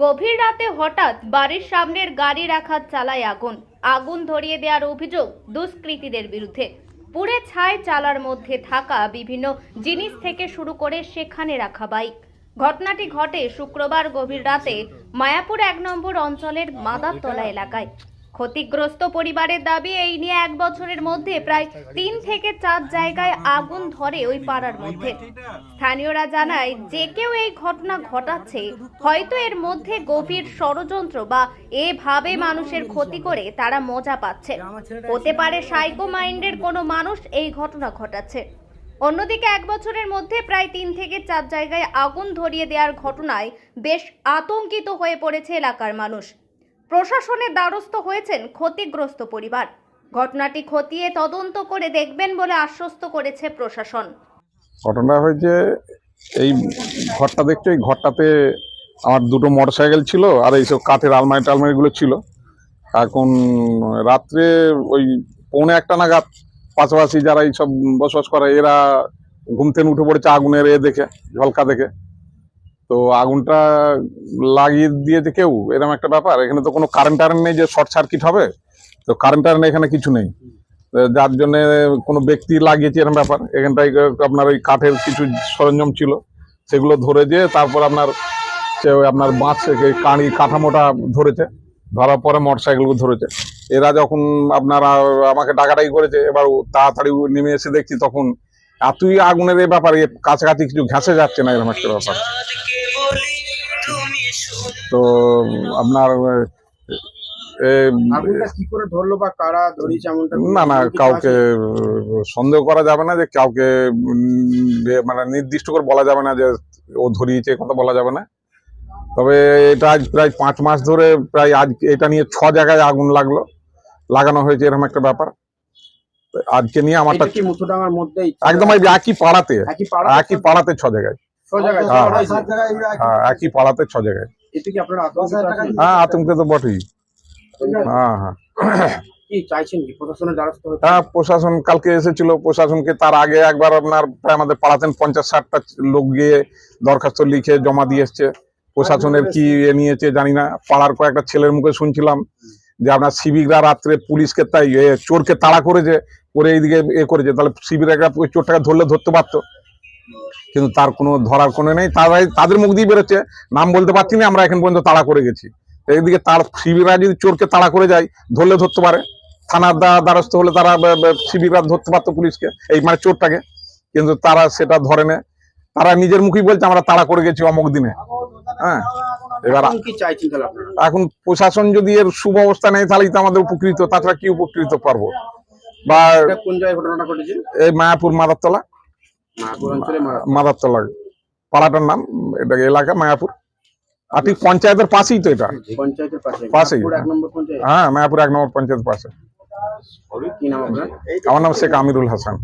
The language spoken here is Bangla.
গভীর রাতে হঠাৎ বাড়ির সামনের গাড়ি রাখার চালায় আগুন। আগুন ধরিয়ে দেওয়ার অভিযোগ দুষ্কৃতীদের বিরুদ্ধে। পুড়ে ছায় চালার মধ্যে থাকা বিভিন্ন জিনিস থেকে শুরু করে সেখানে রাখা বাইক। ঘটনাটি ঘটে শুক্রবার গভীর রাতে মায়াপুর এক নম্বর অঞ্চলের মাদারতলা এলাকায়। ক্ষতিগ্রস্ত পরিবারের দাবি এই নিয়ে এক বছরের মধ্যে প্রায় তিন থেকে চার জায়গায় আগুন ধরে ওই পাড়ার মধ্যে। স্থানীয়রা জানায়, যে কেউ এই ঘটনা ঘটাচ্ছে, হয়তো এর মধ্যে গভীর ষড়যন্ত্র বা এভাবে মানুষের ক্ষতি করে তারা মজা পাচ্ছে। হতে পারে সাইকো মাইন্ডের কোনো মানুষ এই ঘটনা ঘটাচ্ছে। অন্যদিকে এক বছরের মধ্যে প্রায় তিন থেকে চার জায়গায় আগুন ধরিয়ে দেওয়ার ঘটনায় বেশ আতঙ্কিত হয়ে পড়েছে এলাকার মানুষ। প্রশাসনের দ্বারস্থ হয়েছেন ক্ষতিগ্রস্ত পরিবার। ঘটনাটি খতিয়ে তদন্ত করে দেখবেন বলে আশ্বস্ত করেছে প্রশাসন। ঘটনা হয়েছে, এই ঘরটা দেখছ, এই ঘরটাতে আমার দুটো মোটর সাইকেল ছিল আর এইসব কাঠের আলমারি টালমারিগুলো ছিল। এখন রাত্রে ওই পৌনে একটা নাগাদ পাশাপাশি যারা এইসব বসবাস করে, এরা ঘুম উঠে পড়েছে আগুনের এ দেখে, ঝলকা দেখে। তো আগুনটা লাগিয়ে দিয়েছে কেউ? এরকম একটা ব্যাপার। এখানে তো কোনো কারেন্ট টারেন্ট নেই যে শর্ট সার্কিট হবে। তো কারেন্ট টারেন্ট এখানে কিছু নেই। যার জন্য কোনো ব্যক্তি লাগিয়েছে এরকম ব্যাপার। এখানটায় আপনার ওই কাঠের কিছু সরঞ্জাম ছিল। সেগুলো ধরে দিয়ে তারপর আপনার সে আপনার বাঁশ কাঁড়ি, কাঠামোটা ধরেছে। ধরার পরে মোটর সাইকেলগুলো ধরেছে। এরা যখন আপনারা আমাকে ডাকাডাকি করেছে, এবার তাড়াতাড়ি নেমে এসে দেখছি তখন, এতই আগুনের এই ব্যাপার, এ কাছাকাছি কিছু ঘেঁষে যাচ্ছে না এরকম একটা ব্যাপার। তো আপনার এ, আগুনটা কি করে ধরলো বা কারা ধরিয়েছে এমনটা না না কাউকে সন্দেহ করা যাবে না যে কাউকে মানে নির্দিষ্ট করে বলা যাবে না যে ও ধরিয়েছে কথা বলা যাবে না। তবে এটা আজ প্রায় পাঁচ মাস ধরে প্রায় আজ এটা নিয়ে ছ জায়গায় আগুন লাগল। লাগানো হয়েছে এরকম একটা ব্যাপার। আজকে নিয়ে আমারটা একদম একই পাড়াতে একই পাড়া একই পাড়াতে ছ জায়গায়। হ্যাঁ, হ্যাঁ। আছে। হ্যাঁ একই পাড়াতে ছ জায়গায়? হ্যাঁ আতঙ্কে তো বটেই। হ্যাঁ হ্যাঁ। কি চাইছেন কি? প্রশাসনের দ্বারস্থ হতে? হ্যাঁ প্রশাসন কালকে এসেছিল প্রশাসনকে তার আগে একবার আপনার প্রায় আমাদের পাড়াতেন পঞ্চাশ ষাটটা লোক গিয়ে দরখাস্ত লিখে জমা দিয়ে এসছে। প্রশাসনের কি এ নিয়েছে জানি না। পাড়ার কয়েকটা ছেলের মুখে শুনছিলাম যে আপনার সিভিকরা রাত্রে পুলিশকে তাই চোরকে তাড়া করেছে করে এইদিকে এ করেছে। তাহলে ওই চোরটাকে ধরলে ধরতে পারতো। কিন্তু তার কোনো ধরার কোনো নেই। তারাই তাদের মুখ দিয়ে বেরোচ্ছে। নাম বলতে পারছি না আমরা এখন পর্যন্ত তাড়া করে গেছি। এইদিকে তার শিবিরা যদি চোরকে তাড়া করে যায় ধরলে ধরতে পারে। থানার দ্বা- দ্বারস্থ হলে তারা শিবিরা ধরতে পারতো পুলিশকে এই মানে চোরটাকে। কিন্তু তারা সেটা ধরে না। তারা নিজের মুখেই বলছে আমরা তাড়া করে গেছি অমুক দিনে। হ্যাঁ এবার এখন তাহলে প্রশাসন যদি এর সুব্যবস্থা নেয় তাহলেই তো আমাদের উপকৃত। তাছাড়া কি উপকৃত পারব? বা কোন জায়গায় ঘটনাটা ঘটেছে? এই মায়াপুর মাদারতলা। মাদারতলা পাড়াটার নাম এটা এলাকা মায়াপুর। আর ঠিক পঞ্চায়েতের পাশেই তো এটা? পঞ্চায়েতের পাশে। পাশেই, মায়াপুর এক হ্যাঁ। নম্বর পঞ্চায়েত? হ্যাঁ মায়াপুর এক নম্বর পঞ্চায়েত পাশে। কি নাম আপনার? আমার নাম শেখ আমিরুল হাসান।